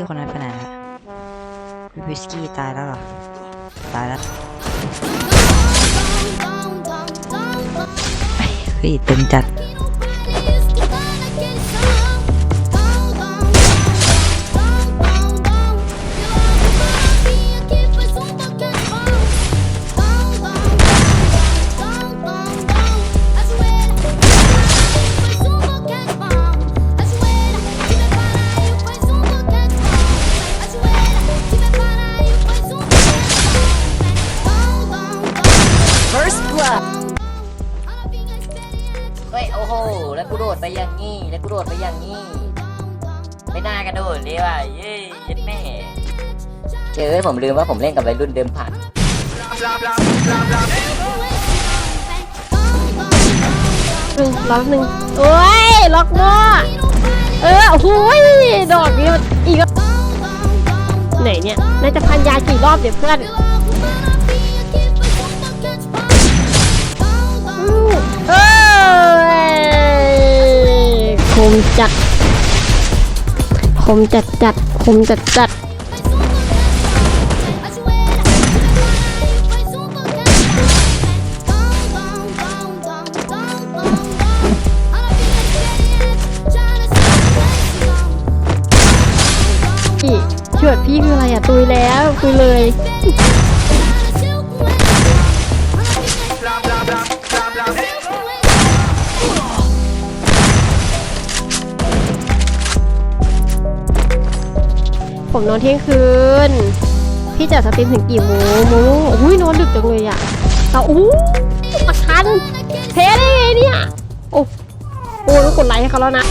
กี้คนนั้นไปไหนละวิสกี้ตายแล้วเหรอ ตายแล้วเฮ้ยตึงจัด เฮ้ยโอ้โห แล้วกูโดดไปอย่างงี้ แล้วกูโดดไปอย่างงี้ ไม่น่ากระโดดเลยว่ะเย้เย็ดแม่เจอผมลืมว่าผมเล่นกับวัยรุ่นเดิมผ่านหนึ่งล็อกหนึ่งโอ้ย ล็อกหม้อเออโอ้ยดอกนี้มันอีกแล้วไหนเนี่ย น่าจะพันยากี่รอบเดี๋ยวเพื่อน มจัดคมจัดจัดคมจัดจัดพี่ชวดพี่คืออะไรอะตุยแล้วตุยเลย ผมนอนเที่ยงคืน พี่จะสตรีมถึงกี่โมงโมงอุ้ยนอนดึกจังเลยอะแต่อู้ประคันเทได้ไงเนี่ย โอ้โอ้ต้องกดไลค์ให้เขาแล้วนะ